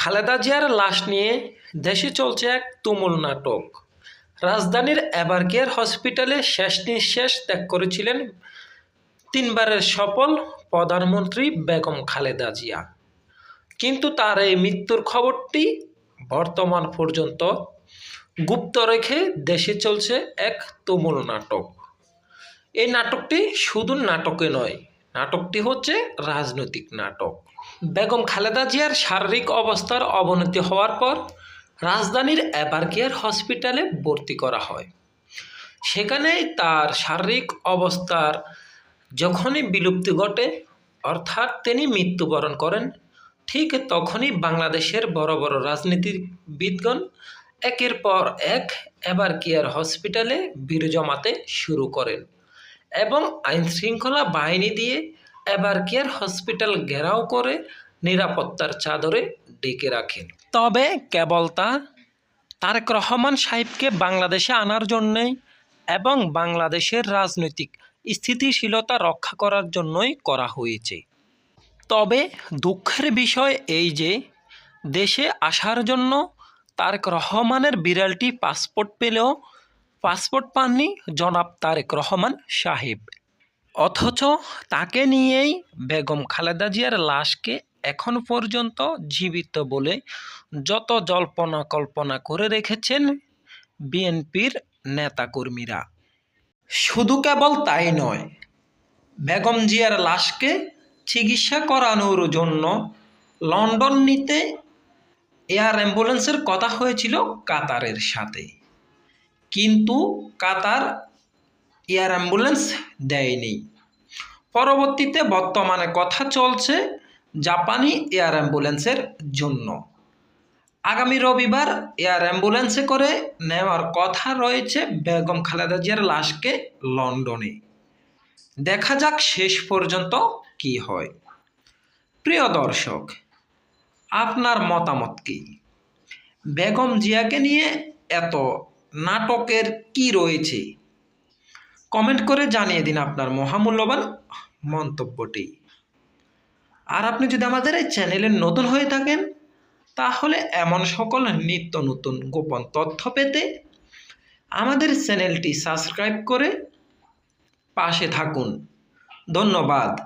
খালেদা জিয়ার লাশ নিয়ে দেশে চলছে এক তুমুল নাটক। রাজধানীর এবারকেয়ার হসপিটালে শেষ নিঃশ্বাস ত্যাগ করেছিলেন তিনবারের সফল প্রধানমন্ত্রী বেগম খালেদা জিয়া। কিন্তু তার এই মৃত্যুর খবরটি বর্তমান পর্যন্ত গুপ্ত রেখে দেশে চলছে এক তুমুল নাটক। এই নাটকটি শুধু নাটকে নয় নাটকটি হচ্ছে রাজনৈতিক নাটক। বেগম খালেদা জিয়ার শারীরিক অবস্থার অবনতি হওয়ার পর রাজধানীর এবারকেয়ার হসপিটালে ভর্তি করা হয়। সেখানে তার শারীরিক অবস্থার যখনই বিলুপ্তি ঘটে, অর্থাৎ তিনি মৃত্যুবরণ করেন, ঠিক তখনই বাংলাদেশের বড় বড় রাজনীতিবিদগণ একের পর এক এবার হসপিটালে ভিড় জমাতে শুরু করেন। এবং আইন শৃঙ্খলা বাহিনী দিয়ে এবার কেয়ার হসপিটাল ঘেরাও করে নিরাপত্তার চাদরে ডেকে রাখেন। তবে কেবল তা, তারেক রহমান সাহেবকে বাংলাদেশে আনার জন্যই এবং বাংলাদেশের রাজনৈতিক স্থিতিশীলতা রক্ষা করার জন্যই করা হয়েছে। তবে দুঃখের বিষয় এই যে, দেশে আসার জন্য তারেক রহমানের বিড়ালটি পাসপোর্ট পেলেও পাসপোর্ট পাননি জনাব তারেক রহমান সাহেব। অথচ তাকে নিয়েই বেগম খালেদা জিয়ার লাশকে এখন পর্যন্ত জীবিত বলে যত জল্পনা কল্পনা করে রেখেছেন বিএনপির নেতাকর্মীরা। শুধু কেবল তাই নয়, বেগম জিয়ার লাশকে চিকিৎসা করানোর জন্য লন্ডন নিতে এয়ার অ্যাম্বুলেন্সের কথা হয়েছিল কাতারের সাথে। কিন্তু কাতার এয়ার অ্যাম্বুলেন্স দেয়নি। পরবর্তীতে বর্তমানে কথা চলছে জাপানি এয়ার অ্যাম্বুলেন্সের জন্য। আগামী রবিবার এয়ার অ্যাম্বুলেন্সে করে নেওয়ার কথা রয়েছে বেগম খালেদা জিয়ার লাশকে লন্ডনে। দেখা যাক শেষ পর্যন্ত কি হয়। প্রিয় দর্শক, আপনার মতামত কি? বেগম জিয়াকে নিয়ে এত নাটকের কি রয়েছে? কমেন্ট করে জানিয়ে দিন আপনার মহামূল্যবান মন্তব্যটি। আর আপনি যদি আমাদের এই চ্যানেলে নতুন হয়ে থাকেন, তাহলে এমন সকল নিত্য নতুন গোপন তথ্য পেতে আমাদের চ্যানেলটি সাবস্ক্রাইব করে পাশে থাকুন। ধন্যবাদ।